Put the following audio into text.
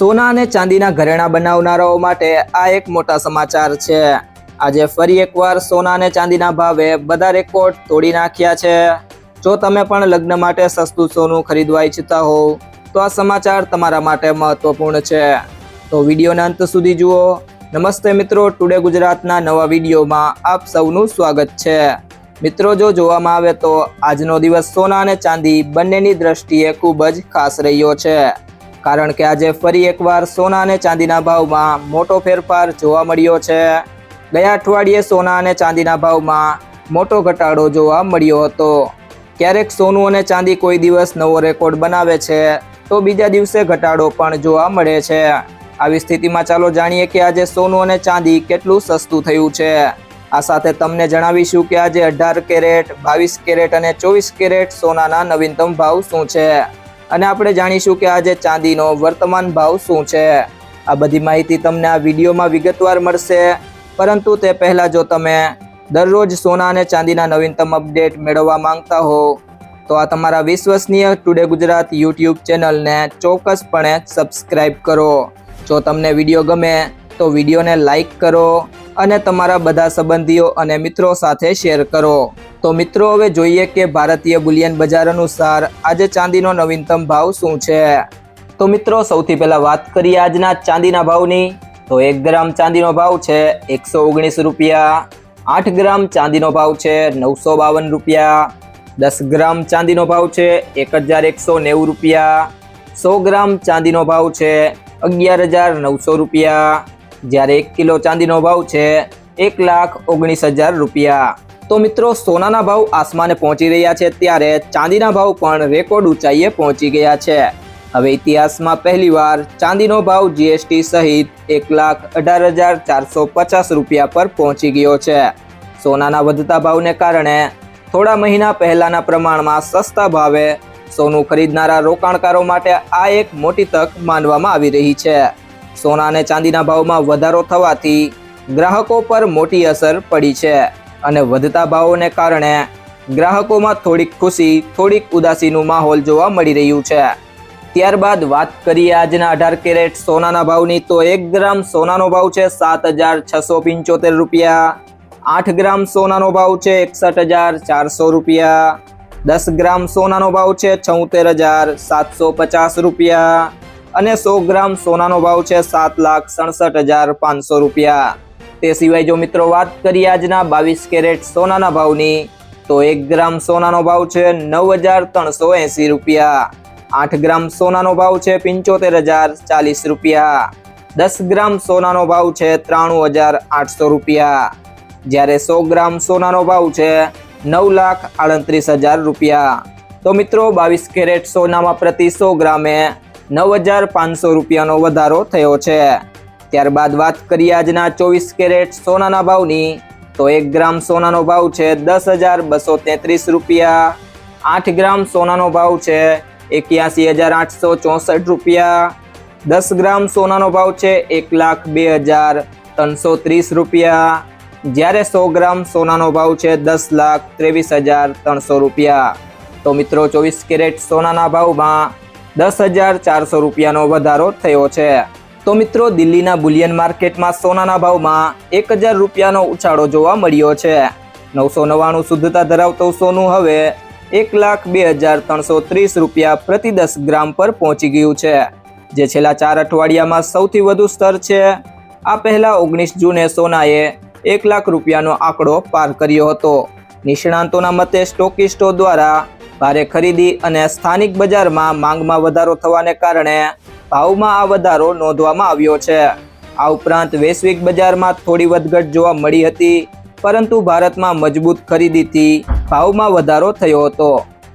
સોના અને ચાંદીના ઘરેણા બનાવનારાઓ માટે આ એક મોટા સમાચાર છે. આજે ફરી એકવાર સોના અને ચાંદીના ભાવે બધા રેકોર્ડ તોડી નાખ્યા છે. જો તમે પણ લગ્ન માટે સસ્તું સોનું ખરીદવા ઈચ્છતા હોવ, તો આ સમાચાર તમારા માટે મહત્વપૂર્ણ છે. તો વિડીયોના અંત સુધી જુઓ. નમસ્તે મિત્રો, ટુડે ગુજરાતના નવા વિડીયોમાં આપ સૌનું સ્વાગત છે. મિત્રો, જો જોવામાં આવે તો આજનો દિવસ સોના અને ચાંદી બંનેની દ્રષ્ટિએ ખૂબ જ ખાસ રહ્યો છે. કારણ કે આજે ફરી એકવાર સોના અને ચાંદીના ભાવમાં મોટો ફેરફાર જોવા મળ્યો છે. ગયા અઠવાડિયે સોના અને ચાંદીના ભાવમાં મોટો ઘટાડો જોવા મળ્યો હતો. ક્યારેક સોનું અને ચાંદી કોઈ દિવસ નવો રેકોર્ડ બનાવે છે, તો બીજા દિવસે ઘટાડો પણ જોવા મળે છે. આવી સ્થિતિમાં ચાલો જાણીએ કે આજે સોનું અને ચાંદી કેટલું સસ્તું થયું છે. આ સાથે તમને જણાવીશું કે આજે અઢાર કેરેટ, બાવીસ કેરેટ અને ચોવીસ કેરેટ સોનાના નવીનતમ ભાવ શું છે. અને આપણે જાણીશું કે આજે ચાંદીનો વર્તમાન ભાવ શું છે. આ બધી માહિતી તમને આ વિડીયોમાં વિગતવાર મળશે. પરંતુ તે પહેલાં જો તમે દરરોજ સોના અને ચાંદીના નવીનતમ અપડેટ મેળવવા માંગતા હો, તો આ તમારા વિશ્વસનીય ટુડે ગુજરાત યુટ્યુબ ચેનલને ચોક્કસપણે સબસ્ક્રાઇબ કરો. જો તમને વીડિયો ગમે, તો વિડીયોને લાઈક કરો અને તમારા બધા સંબંધીઓ અને મિત્રો સાથે શેર કરો. તો મિત્રો, હવે જોઈએ કે ભારતીય બુલિયન બજાર અનુસાર આજે ચાંદીનો નવીનતમ ભાવ શું છે? તો મિત્રો, સૌથી પહેલાં વાત કરીએ આજના ચાંદીના ભાવની. તો એક ગ્રામ ચાંદીનો ભાવ છે એકસો ઓગણીસ રૂપિયા, આઠ ગ્રામ ચાંદીનો ભાવ છે નવસો બાવન રૂપિયા, દસ ગ્રામ ચાંદીનો ભાવ છે એક હજાર એકસો નેવું રૂપિયા, સો ગ્રામ ચાંદીનો ભાવ છે અગિયાર હજાર નવસો રૂપિયા જ્યારે એક કિલો ચાંદીનો ભાવ છે એક લાખ ઓગણીસ હજાર રૂપિયા. તો મિત્રો, સોનાના ભાવ આસમાને પહોંચી રહ્યા છે ત્યારે ચાંદીના ભાવ પણ રેકોર્ડ ઊંચાઈએ પહોંચી ગયા છે. હવે ઇતિહાસમાં પહેલીવાર ચાંદીનો ભાવ જીએસટી સહિત એક લાખ અઢાર હજાર ચારસો પચાસ રૂપિયા પર પહોંચી ગયો છે. સોનાના વધતા ભાવને કારણે થોડા મહિના પહેલાના પ્રમાણમાં સસ્તા ભાવે સોનું ખરીદનારા રોકાણકારો માટે આ એક મોટી તક માનવામાં આવી રહી છે. સોના અને ચાંદીના ભાવમાં વધારો થવાથી ગ્રાહકો પર મોટી અસર પડી છે અને વધતા ભાવોને કારણે ગ્રાહકોમાં થોડીક ખુશી, થોડીક ઉદાસીનું માહોલ જોવા મળી રહ્યું છે. ત્યારબાદ વાત કરીએ આજના અઢાર કેરેટ સોનાના ભાવની તો એક ગ્રામ સોનાનો ભાવ છે સાત હજાર છસો પંચોતેર રૂપિયા. આઠ ગ્રામ સોનાનો ભાવ છે એકસઠ હજાર ચારસો રૂપિયા. દસ ગ્રામ સોનાનો ભાવ છે છોતેર હજાર સાતસો પચાસ રૂપિયા. અને સો ગ્રામ સોનાનો ભાવ છે સાત લાખ સડસઠ હજાર પાંચસો રૂપિયા. તે સિવાય જો મિત્રો વાત કરીએ આજના બાવીસ કેરેટ સોનાના ભાવની, તો એક ગ્રામ સોનાનો ભાવ છે નવ હજાર ત્રણસો એંસી રૂપિયા. આઠ ગ્રામ સોનાનો ભાવ છે પંચોતેર હજાર ચાલીસ રૂપિયા. દસ ગ્રામ સોનાનો ભાવ છે ત્રાણું હજાર આઠસો રૂપિયા. જ્યારે સો ગ્રામ સોનાનો ભાવ છે નવ લાખ આડત્રીસ હજાર રૂપિયા. તો મિત્રો બાવીસ કેરેટ સોનામાં પ્રતિ સો ગ્રામે નવ હજાર પાંચસો રૂપિયાનો વધારો થયો છે. ત્યારબાદ વાત કરીએ આજના ચોવીસ કેરેટ સોનાના ભાવની, તો એક ગ્રામ સોનાનો ભાવ છે દસ હજાર બસો તેત્રીસ રૂપિયા, આઠ ગ્રામ સોનાનો ભાવ છે એક્યાસી હજાર આઠસો ચોસઠ રૂપિયા, દસ ગ્રામ સોનાનો ભાવ છે એક લાખ બે હજાર ત્રણસો ત્રીસ રૂપિયા, જ્યારે સો ગ્રામ સોનાનો ભાવ છે દસ લાખ ત્રેવીસ હજાર ત્રણસો રૂપિયા. તો મિત્રો, ચોવીસ કેરેટ સોનાના ભાવમાં દસ હજાર ચારસો રૂપિયાનો વધારો થયો છે. તો મિત્રો, દિલ્હીના બુલિયન માર્કેટમાં સોનાના ભાવમાં એક હજાર રૂપિયાનો ઉછાળો જોવા મળ્યો છે. નવસો નવ્વાણું શુદ્ધતા ધરાવતું સોનું હવે એક લાખ બે હજાર ત્રણસો ત્રીસ રૂપિયા પ્રતિ દસ ગ્રામ પર પહોંચી ગયું છે. જે છેલ્લા ચાર અઠવાડિયામાં સૌથી વધુ સ્તર છે. આ પહેલા ઓગણીસ જૂને સોનાએ એક લાખ રૂપિયાનો આંકડો પાર કર્યો હતો. નિષ્ણાંતોના મતે સ્ટોકિસ્ટો દ્વારા ભારે ખરીદી અને સ્થાનિક બજારમાં માંગમાં વધારો થવાને કારણે ભાવમાં આ વધારો નોંધવામાં આવ્યો છે. આ ઉપરાંત વૈશ્વિક બજારમાં થોડી વધઘટ જોવા મળી હતી, પરંતુ ભારતમાં મજબૂત ખરીદીથી ભાવમાં વધારો થયો હતો.